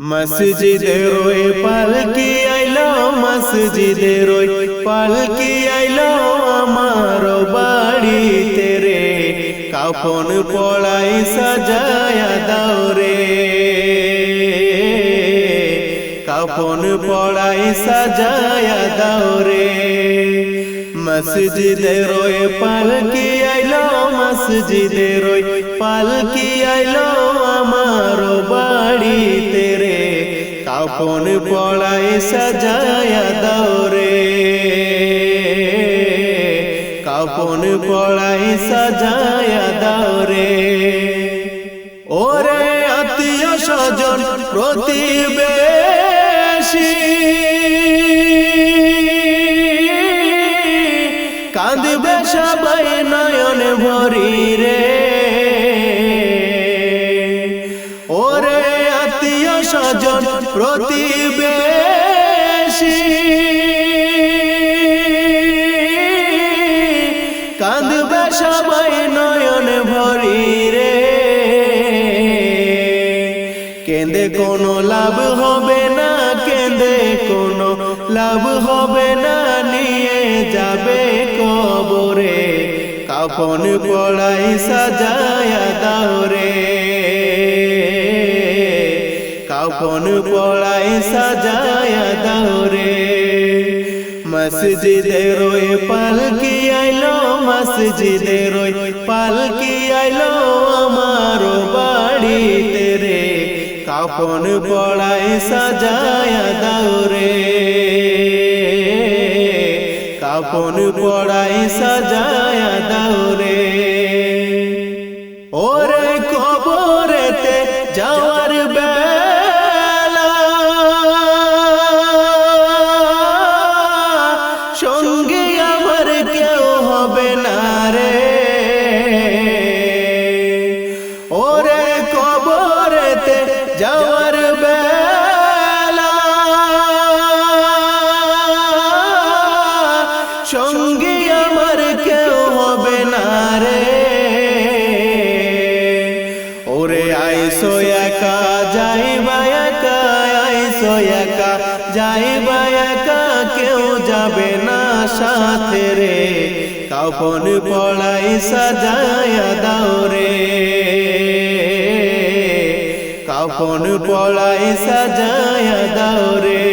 মসজিদের ওই পালকি আইলো মসজিদের ওই পালকি আইলো আমার বাড়িতে রে। কাফন পড়াই সাজায়া দাও রে। কাফন পড়াই সাজায়া দাও রে। মসজিদের ওই পালকি আইলো মসজিদের ওই পালকি আইলো আমার বাড়িতে কাফন পড়াই সাজায়া দাও রে। কাফন পড়াই সাজায়া দাও রে। ওরে আত্মীয় স্বজন, প্রতিবেশী। কাঁদবে সবাই নয়ন ভরি রে। স্বজন প্রতিবেশী। কাঁদবে সবাই নয়ন ভরি রে। কেঁদে কোনো লাভ হবে না, কেঁদে কোনো লাভ হবে না, নিয়ে যাবে কবরে। কাফন পড়াই সাজায়া দাও কাফন পড়াই সাজায়া দাও রে। মসজিদের ওই পালকি আইলো, মসজিদের ওই পালকি আইলো আমার বাড়িতে রে। কাফন পড়াই সাজায়া দাও রে। কাফন পড়াই সাজায়া দাও যাওয়ার বেলা। সঙ্গে আমার কেউ হবে না রে। ওরে আইসো একা, যাইবা একা, আইসো একা, যাইবা একা, কেউ যাবে না সাথে রে। কাপন পড়াই সাজায়া দাও রে। কাপন পড়াই সাজায়া দাও রে।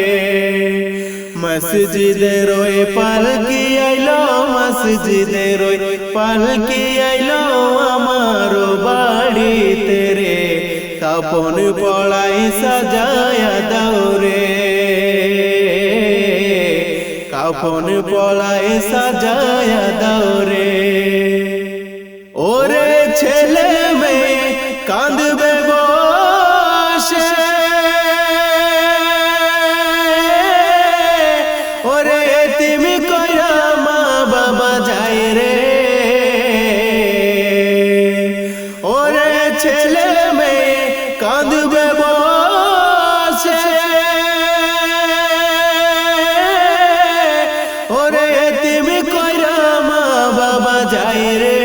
মসজিদের ওই পালকি আইলো মসজিদের ওই পালকি আইলো আমার বাড়িতে রে। কাপন পড়াই সাজায়া দাও রে। কাপন পড়াই সাজায়া দাও রে। ওরে ছেলে মেয়ে কাঁদবে বসে। ওরে তুমি কইরা মা বাবা যাই রে।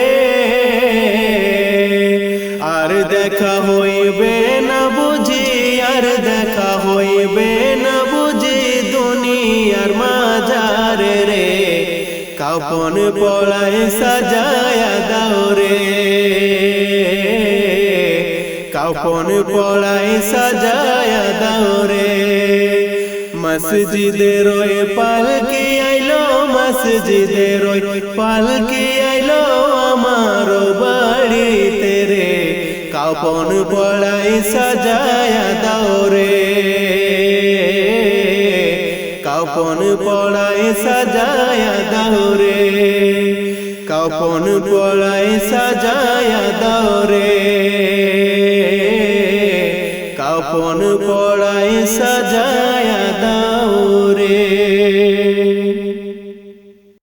আর দেখা হইবে না বুঝি, আর দেখা হইবে না বুঝি দুনিয়ার মাজারে রে। কাপন পড়ায় সাজায়া দাও রে। কাপন পড়ায় সাজায়া দাও রে। মসজিদের ওই পালকি আইলো মসজিদের ওই পালকি আইলো আমার বাড়িতে রে। কাপন পড়াই সাজায়া দাও রে। কাপন পড়াই সাজায়া দাও রে। কাপন পড়াই সাজায়া দাও রে। আপন পড়ায় সাজায় দাও রে।